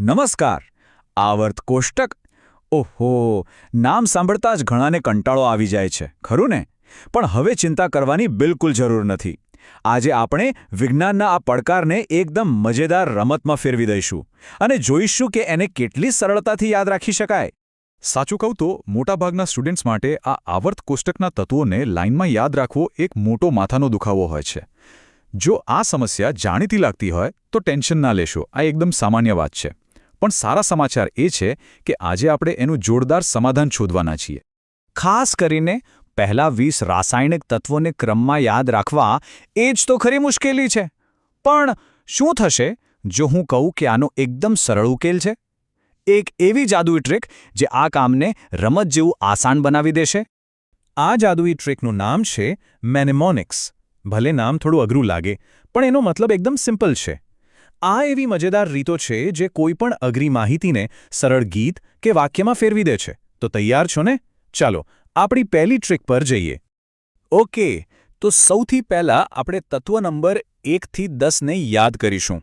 નમસ્કાર. આવર્ત કોષ્ટક. ઓહો, નામ સાંભળતા જ ઘણાને કંટાળો આવી જાય છે, ખરું ને? પણ હવે ચિંતા કરવાની બિલકુલ જરૂર નથી. આજે આપણે વિજ્ઞાનના આ પડકારને એકદમ મજેદાર રમતમાં ફેરવી દઈશું અને જોઈશું કે એને કેટલી સરળતાથી યાદ રાખી શકાય. સાચું કહું તો, મોટાભાગના સ્ટુડન્ટ્સ માટે આ આવર્ત કોષ્ટકના તત્વોને લાઇનમાં યાદ રાખવો એક મોટો માથાનો દુખાવો હોય છે. જો આ સમસ્યા જાણીતી લાગતી હોય, તો ટેન્શન ના લેશો, આ એકદમ સામાન્ય વાત છે. પણ સારા સમાચાર એ છે કે આજે આપણે એનું જોરદાર સમાધાન શોધવાના છીએ. ખાસ કરીને પહેલા વીસ રાસાયણિક તત્વોને ક્રમમાં યાદ રાખવા એ જ તો ખરી મુશ્કેલી છે. પણ શું થશે જો હું કહું કે આનો એકદમ સરળ ઉકેલ છે? એક એવી જાદુઈ ટ્રીક જે આ કામને રમત જેવું આસાન બનાવી દેશે? આ જાદુઈ ટ્રીકનું નામ છે મેનેમોનિક્સ. ભલે નામ થોડું અઘરું લાગે, પણ એનો મતલબ એકદમ સિમ્પલ છે. આ એવી મજેદાર રીતો છે જે કોઈપણ અઘરી માહિતીને સરળ ગીત કે વાક્યમાં ફેરવી દે છે. તો તૈયાર છો ને? ચાલો, આપણી પહેલી ટ્રીક પર જઈએ. ઓકે, તો સૌથી પહેલા આપણે તત્વ નંબર એકથી દસને યાદ કરીશું.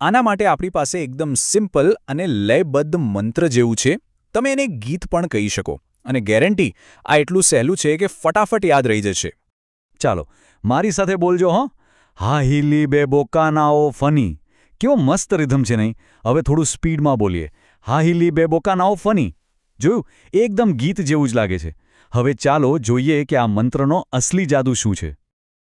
આના માટે આપણી પાસે એકદમ સિમ્પલ અને લયબદ્ધ મંત્ર જેવું છે. તમે એને ગીત પણ કહી શકો. અને ગેરંટી, આ એટલું સહેલું છે કે ફટાફટ યાદ રહી જશે. ચાલો, મારી સાથે બોલજો હં. હિલી બે બોકાનાઓ ફની. કેવો મસ્ત રિધમ છે નહીં? હવે થોડું સ્પીડમાં બોલીએ. હા હિલી બે બોકાનાઓ ફની. જોયું? એકદમ ગીત જેવું જ લાગે છે. હવે ચાલો જોઈએ કે આ મંત્રનો અસલી જાદુ શું છે.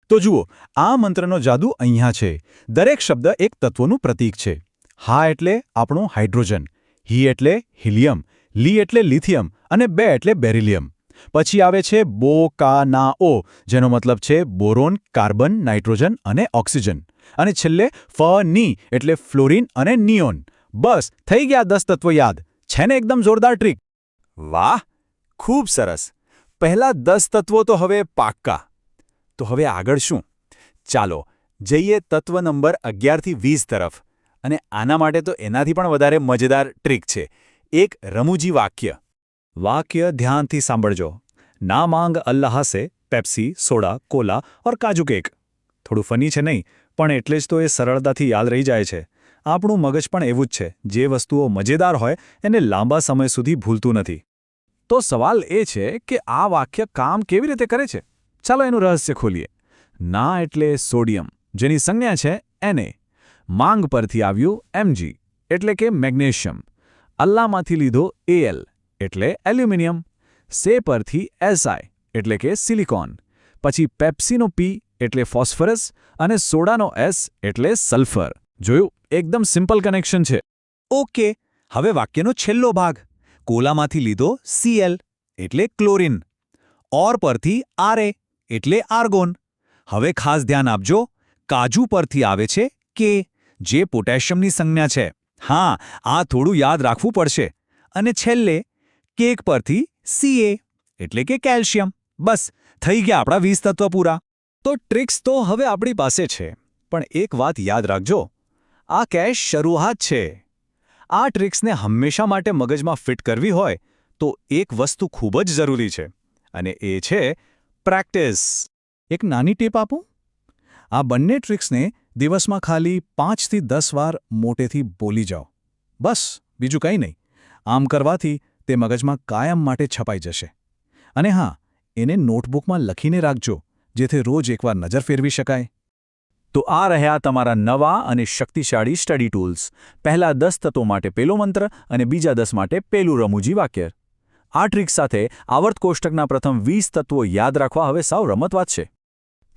તો જુઓ, આ મંત્રનો જાદુ અહીંયા છે. દરેક શબ્દ એક તત્વનું પ્રતીક છે. હા એટલે આપણું હાઇડ્રોજન, હી એટલે હિલિયમ, લી એટલે લિથિયમ અને બે એટલે બેરિલિયમ. પછી આવે છે બો કા ના ઓ જેનો મતલબ છે બોરોન, કાર્બન, નાઇટ્રોજન અને ઓક્સિજન. અને છેલ્લે ફ, ની, એટલે ફ્લોરિન અને નિયોન. બસ, થઈ ગયા દસ તત્વો યાદ. છે ને એકદમ જોરદાર ટ્રીક. વાહ, ખૂબ સરસ. પહેલા દસ તત્વો તો હવે પાક્કા. તો હવે આગળ શું? ચાલો, જઈએ તત્વ નંબર અગિયારથી વીસ તરફ. અને આના માટે તો એનાથી પણ વધારે મજેદાર ટ્રીક છે. એક રમૂજી વાક્ય. વાક્ય ધ્યાનથી સાંભળજો. ના માંગ અલ્લાહ સે પેપ્સી, સોડા, કોલા ઓર કાજુ કેક. થોડું ફની છે નહીં પણ એટલે જ તો એ સરળતાથી યાદ રહી જાય છે. આપણું મગજ પણ એવું જ છે. જે વસ્તુઓ મજેદાર હોય, એને લાંબા સમય સુધી ભૂલતું નથી. તો સવાલ એ છે કે આ વાક્ય કામ કેવી રીતે કરે છે? ચાલો એનું રહસ્ય ખોલીએ. ના એટલે સોડિયમ, જેની સંજ્ઞા છે એને માંગ પરથી આવ્યું એમજી એટલે કે મેગ્નેશિયમ. અલ્લામાંથી લીધો એએલ એટલે એલ્યુમિનિયમ. સે પરથી એસઆઈ એટલે કે સિલિકોન. પછી પેપ્સીનો પી એટલે ફોસ્ફરસ અને સોડાનો એસ એટલે સલ્ફર. જોયું? એકદમ સિમ્પલ કનેક્શન છે. ઓકે, હવે વાક્યનો છેલ્લો ભાગ. કોલામાંથી લીધો સીએલ એટલે ક્લોરિન. ઓર પરથી આરએ એટલે આર્ગોન. હવે ખાસ ધ્યાન આપજો, કાજુ પરથી આવે છે કે જે પોટેશિયમની સંજ્ઞા છે. હા, આ થોડું યાદ રાખવું પડશે. અને છેલ્લે, કેક પરથી સીએ એટલે કે કેલ્શિયમ. બસ, થઈ ગયા આપણા વીસ તત્વ પૂરા. તો ટ્રિક્સ તો હવે આપણી પાસે છે, પણ એક વાત યાદ રાખજો. આ કેશ શરૂઆત છે. આ ટ્રિક્સને હંમેશા માટે મગજમાં ફિટ કરવી હોય, તો એક વસ્તુ ખૂબ જ જરૂરી છે, અને એ છે પ્રેક્ટિસ. એક નાની ટીપ આપું? આ બંને ટ્રિક્સને દિવસમાં ખાલી પાંચથી દસ વાર મોટેથી બોલી જાઓ. બસ, બીજું કંઈ નહીં. આમ કરવાથી તે મગજમાં કાયમ માટે છપાઈ જશે. અને હા, એને નોટબુકમાં લખીને રાખજો. જેથી રોજ એકવાર નજર ફેરવી શકાય. તો આ રહ્યા તમારા નવા અને શક્તિશાળી સ્ટડી ટૂલ્સ. પહેલા દસ તત્વો માટે પેલો મંત્ર અને બીજા દસ માટે પેલું રમૂજી વાક્ય. આ ટ્રીક સાથે આવર્ત કોષ્ટકના પ્રથમ વીસ તત્વો યાદ રાખવા હવે સાવ રમતવાત છે.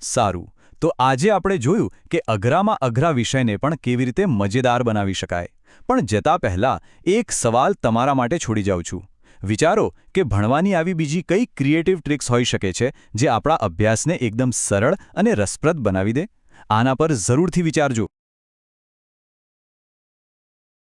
સારું. તો આજે આપણે જોયું કે અઘરામાં અઘરા વિષયને પણ કેવી રીતે મજેદાર બનાવી શકાય. પણ જતા પહેલા એક સવાલ તમારા માટે છોડી જાઉં છું. વિચારો કે ભણવાની આવી બીજી કઈ ક્રિએટિવ ટ્રિક્સ હોઈ શકે છે જે આપણા અભ્યાસને એકદમ સરળ અને રસપ્રદ બનાવી દે? આના પર જરૂરથી વિચારજો.